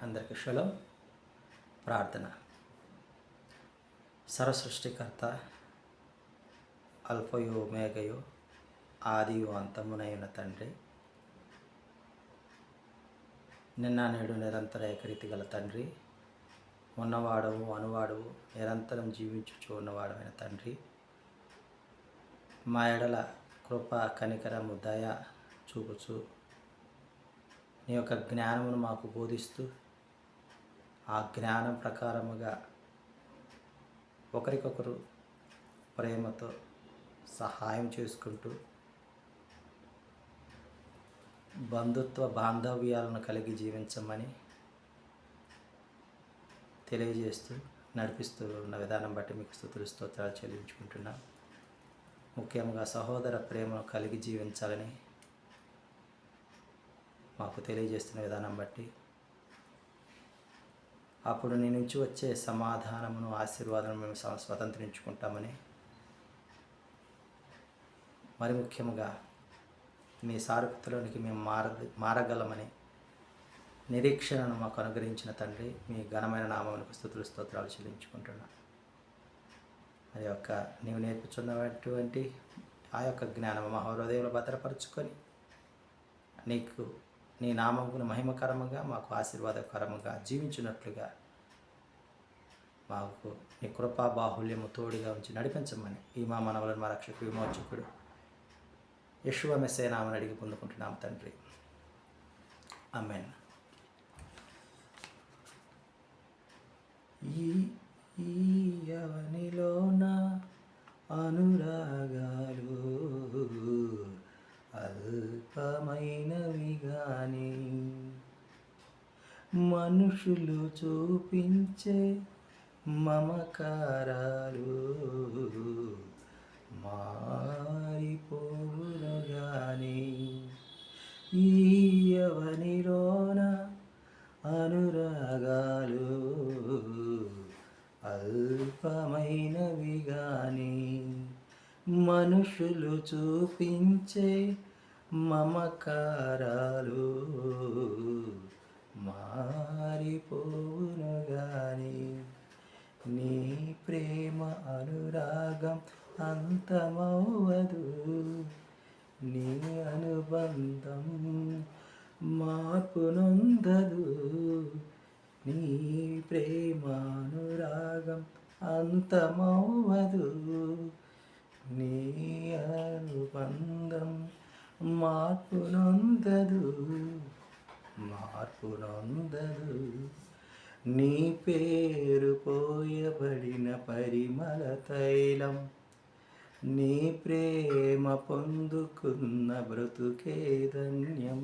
అందరికీ శలం ప్రార్థన. సర్వసృష్టికర్త అల్పయో మేఘయో ఆదియో అంతమునైన తండ్రి నిన్న నేడు నిరంతర ఏకరీతి గల తండ్రి ఉన్నవాడవు అనువాడవు నిరంతరం జీవించుచు ఉన్నవాడమైన తండ్రి మా ఎడల కృప కనికరము దయ చూపుచు నీ యొక్క జ్ఞానమును మాకు బోధిస్తూ ఆ జ్ఞానం ప్రకారముగా ఒకరికొకరు ప్రేమతో సహాయం చేసుకుంటూ బంధుత్వ బాంధవ్యాలను కలిగి జీవించమని తెలియజేస్తూ నడిపిస్తూ ఉన్న విధానం బట్టి మీకు స్థుతులు స్తోత్రాలు చెల్లించుకుంటున్నాం. ముఖ్యంగా సహోదర ప్రేమను కలిగి జీవించాలని మాకు తెలియజేస్తున్న విధానం బట్టి అప్పుడు నీ నుంచి వచ్చే సమాధానమును ఆశీర్వాదం మేము స్వతంత్రించుకుంటామని. మరి ముఖ్యంగా నీ సారూప్యతలోనికి మేము మార మారగలమని నిరీక్షణను మాకు అనుగ్రహించిన తండ్రి మీ ఘనమైన నామములకు స్థుతులు స్తోత్రాలు చెల్లించుకుంటున్నాను అది యొక్క నీవు నేర్పుచున్నటువంటి ఆ యొక్క జ్ఞానము మా హృదయంలో భద్రపరుచుకొని నీకు నీ నామమును మహిమకరముగా మాకు ఆశీర్వాదకరముగా జీవించినట్లుగా మాకు నీ కృపా బాహుల్యము తోడుగా ఉంచి నడిపించమని ఈ మా మనవలను మా రక్షకు విమోచకుడు యశువ మెస్సే నామని అడిగి పొందుకుంటున్నాం తండ్రి. అమెన్ ఈ ఈ యవనిలోన అను కానీ మనుషులు చూపించే మమకారాలు మారిపోవును కానీ ఈ యవనిలోన అనురాగాలు అల్పమైనవి కానీ మనుషులు చూపించే మమకారాలు మారిపోవును గాని నీ ప్రేమ అనురాగం అంతమవ్వదు. నీ అనుబంధం మార్పు నొందదు నీ ప్రేమానురాగం అంతమవ్వదు. నీ అనుబంధం మార్పు నొందదు మార్పు నొందదు నీ పేరు పోయబడిన పరిమళ తైలం. నీ ప్రేమ పొందుకున్న బ్రతుకే ధన్యం.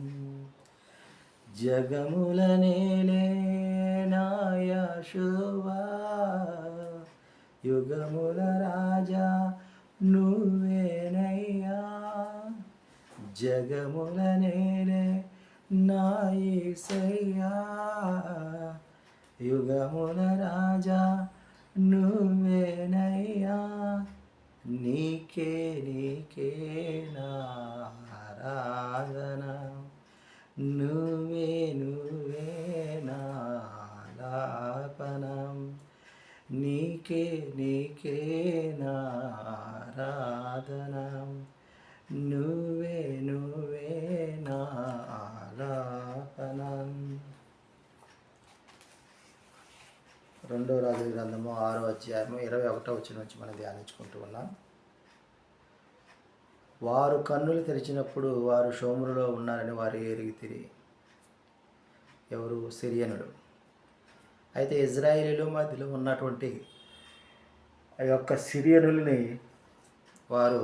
జగముల నేలే నాయాశువా యుగముల రాజా నువ్వే జగముల నేలే నాయసయ్యా. యుగముల రాజా నువ్వేనయ్యా. నీకే నీకే నారాధన నువ్వే అధ్యాయము ఇరవై ఒకటో వచ్చిన నుంచి మనం ధ్యానించుకుంటూ ఉన్నాం. వారు కన్నులు తెరిచినప్పుడు వారు షోములలో ఉన్నారని వారు ఎరిగి తిరిగి ఎవరు? సిరియనుడు అయితే ఇజ్రాయేలీల మధ్యలో ఉన్నటువంటి ఆ యొక్క సిరియనుల్ని వారు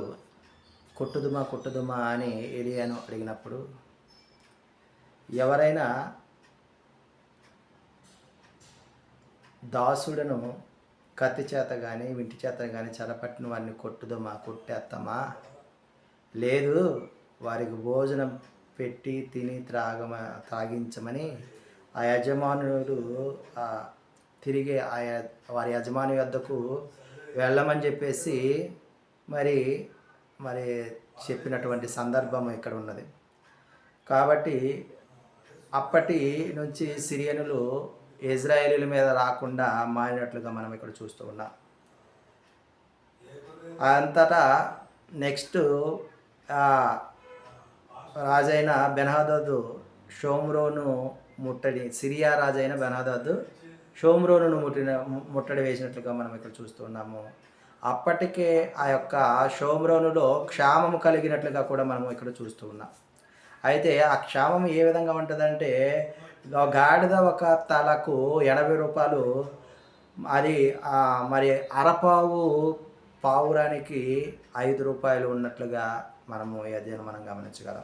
కొట్టుదుమా కొట్టుదుమా అని ఎలియాను అడిగినప్పుడు ఎవరైనా దాసుడను కత్తి చేత కానీ వింటి చేత కానీ చలపట్టిన వారిని కొట్టుదమా కొట్టేస్తామా లేదు వారికి భోజనం పెట్టి తిని త్రాగమ త్రాగించమని ఆ యజమానుడు తిరిగి ఆ వారి యజమాని వద్దకు వెళ్ళమని చెప్పేసి మరి మరి చెప్పినటువంటి సందర్భం ఇక్కడ ఉన్నది. కాబట్టి అప్పటి నుంచి సిరియనులు ఇజ్రాయేలీల మీద రాకుండా మారినట్లుగా మనం ఇక్కడ చూస్తూ ఉన్నాం. అంతటా నెక్స్ట్ రాజైన బెనహదదు షోమ్రోను ముట్టడి సిరియా రాజైన బెనహదద్దు షోమ్రోను ముట్టిన ముట్టడి వేసినట్లుగా మనం ఇక్కడ చూస్తున్నాము అప్పటికే ఆ యొక్క షోమ్రోనులో క్షామము కలిగినట్లుగా కూడా మనం ఇక్కడ చూస్తూ ఉన్నాం. అయితే ఆ క్షామం ఏ విధంగా ఉంటుందంటే గాడిద ఒక తలకు ఎనభై రూపాయలు. అది మరి అరపావు పావురానికి ఐదు రూపాయలు ఉన్నట్లుగా మనము ఏదైనా అధ్యయనం మనం గమనించగలం.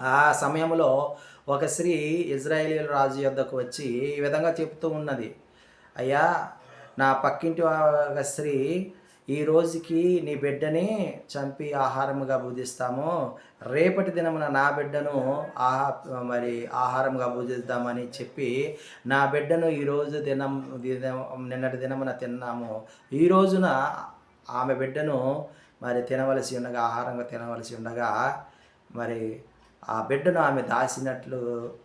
ఆ సమయంలో ఒక స్త్రీ ఇజ్రాయేలీల రాజు యొద్దకు వచ్చి ఈ విధంగా చెప్తూ ఉన్నది. అయ్యా నా పక్కింటి ఒక స్త్రీ ఈ రోజుకి నీ బిడ్డని చంపి ఆహారముగా భుజిస్తాము రేపటి దినమున నా బిడ్డను ఆహా మరి ఆహారంగా భుజిద్దామని చెప్పి నా బిడ్డను ఈరోజు దినం నిన్నటి దినమున తిన్నాము. ఈ రోజున ఆమె బిడ్డను మరి తినవలసి ఉండగా ఆహారంగా తినవలసి ఉండగా మరి ఆ బిడ్డను ఆమె దాచినట్లు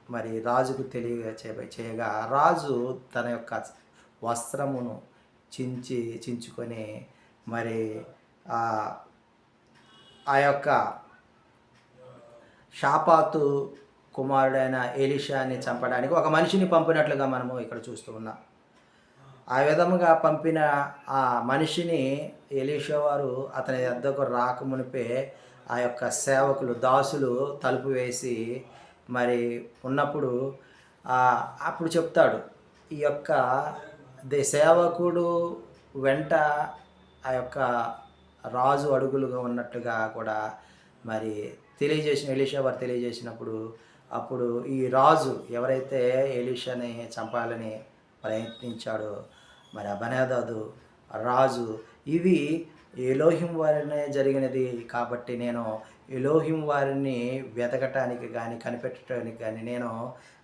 మరి రాజుకు తెలియ చేయగా రాజు తన యొక్క వస్త్రమును చించి చించుకొని మరి ఆ యొక్క షాపాతు కుమారుడైన ఎలిషాని చంపడానికి ఒక మనిషిని పంపినట్లుగా మనము ఇక్కడ చూస్తూ ఉన్నాం. ఆ విధముగా పంపిన ఆ మనిషిని ఎలీషా వారు అతని వద్దకు రాకమునిపే ఆ యొక్క సేవకులు దాసులు తలుపు వేసి మరి ఉన్నప్పుడు అప్పుడు చెప్తాడు ఈ యొక్క దే సేవకుడు వెంట ఆ యొక్క రాజు అడుగులుగా ఉన్నట్టుగా కూడా మరి తెలియజేసిన ఎలీషా వారు తెలియజేసినప్పుడు అప్పుడు ఈ రాజు ఎవరైతే ఎలీషాని చంపాలని ప్రయత్నించాడో మరి అబనేదాదు రాజు ఇవి ఎలోహిం వారినే జరిగినది కాబట్టి నేను ఎలోహిం వారిని వెతకటానికి కానీ కనిపెట్టడానికి కానీ నేను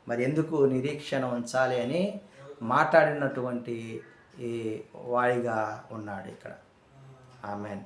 మరి ఎందుకు నిరీక్షణ ఉంచాలి అని మాట్లాడినటువంటి ఈ వాడిగా ఉన్నాడు ఇక్కడ. Amen.